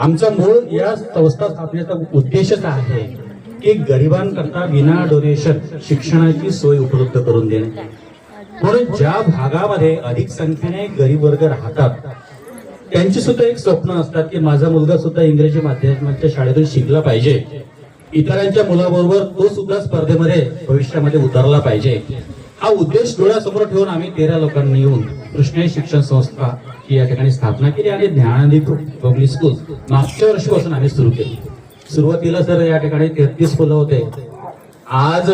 आमचा मूळ या संस्था स्थापनेचा उद्देशच आहे की गरिबांकरता विना डोनेशन शिक्षणाची सोय उपलब्ध करून देणे. म्हणून ज्या भागामध्ये अधिक संख्येने गरीब वर्ग राहतात त्यांची सुद्धा एक स्वप्न असतात की माझा मुलगा सुद्धा इंग्रजी माध्यमाच्या शाळेतून शिकला पाहिजे. इतरांच्या मुलाबरोबर तो सुद्धा स्पर्धेमध्ये भविष्यामध्ये उतरला पाहिजे. हा उद्देश डोळ्यासमोर ठेवून आम्ही तेरा लोकांनी येऊन कृष्णाई शिक्षण संस्था ही या ठिकाणी स्थापना केली आणि ज्ञानदीप पब्लिक स्कूल मागच्या वर्षीपासून आम्ही सुरू केली. सुरुवातीला सर या ठिकाणी तेहतीस फुलं होते. आज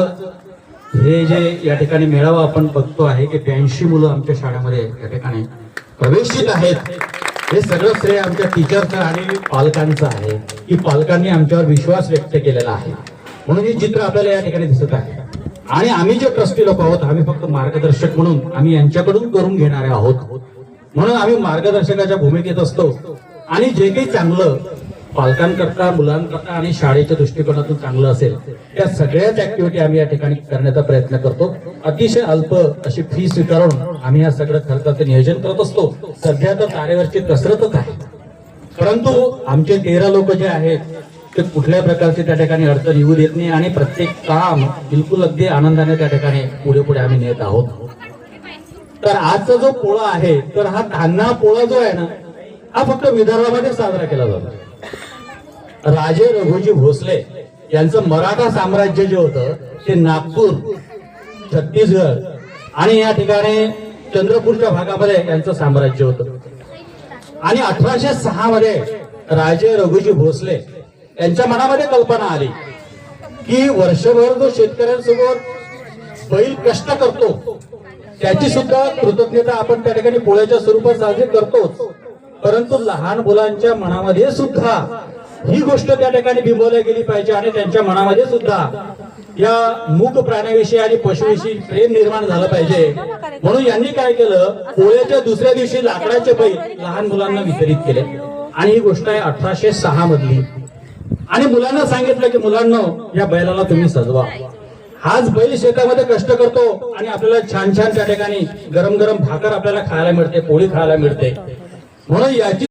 हे जे या ठिकाणी मेळावा आपण बघतो आहे की ब्याऐंशी मुलं आमच्या शाळेमध्ये या ठिकाणी प्रवेशित आहेत. हे सगळं श्रेय आमच्या टीचरचं आणि पालकांचं आहे. की पालकांनी आमच्यावर विश्वास व्यक्त केलेला आहे. म्हणून हे चित्र आपल्याला या ठिकाणी दिसत आहे. आणि आम्ही जे ट्रस्टी लोक आहोत आम्ही फक्त मार्गदर्शक म्हणून आम्ही यांच्याकडून करून घेणारे आहोत. म्हणून आम्ही मार्गदर्शकाच्या भूमिकेत असतो. आणि जे काही चांगलं पालकांकरता मुलांकरता आणि शाळेच्या दृष्टिकोनातून चांगलं असेल त्या सगळ्याच ऍक्टिव्हिटी आम्ही या ठिकाणी करण्याचा प्रयत्न करतो. अतिशय अल्प अशी फी स्वीकारून आम्ही या सगळं खर्चाचं नियोजन करत असतो. सध्या तर तारेवरची कसरतच आहे. परंतु आमचे तेरा लोक जे आहेत ते कुठल्या प्रकारचे त्या ठिकाणी अडचण येऊ देत नाही आणि प्रत्येक काम बिलकुल अगदी आनंदाने त्या ठिकाणी पुढे पुढे आम्ही नेत आहोत. तर आजचा जो पोळा आहे तर हा धान्ना पोळा जो आहे ना हा फक्त विदर्भामध्ये साजरा केला जातो. राजे रघुजी भोसले यांचं मराठा साम्राज्य जे होतं ते नागपूर छत्तीसगड आणि या ठिकाणी चंद्रपूरच्या भागामध्ये यांचं साम्राज्य होतं. आणि अठराशे सहा मध्ये राजे रघुजी भोसले यांच्या मनामध्ये कल्पना आली की वर्षभर जो शेतकऱ्यांसोबत बैल कष्ट करतो त्याची सुद्धा कृतज्ञता आपण त्या ठिकाणी पोळ्याच्या स्वरूपात साजरी करतोच. परंतु लहान मुलांच्या मनामध्ये सुद्धा ही गोष्ट त्या ठिकाणी बिंबवल्या गेली पाहिजे आणि त्यांच्या मनामध्ये सुद्धा या मूक प्राण्याविषयी आणि पशुविषयी प्रेम निर्माण झालं पाहिजे. म्हणून यांनी काय केलं? पोळ्याच्या दुसऱ्या दिवशी लाकडाचे बैल लहान मुलांना वितरित केले. आणि ही गोष्ट आहे अठराशे सहा मधली. आणि मुलांना सांगितलं की मुलांना या बैलाला तुम्ही सजवा. हाच बैल शेतामध्ये कष्ट करतो आणि आपल्याला छान छान त्या ठिकाणी गरम गरम भाकर आपल्याला खायला मिळते पोळी खायला मिळते. म्हणून याची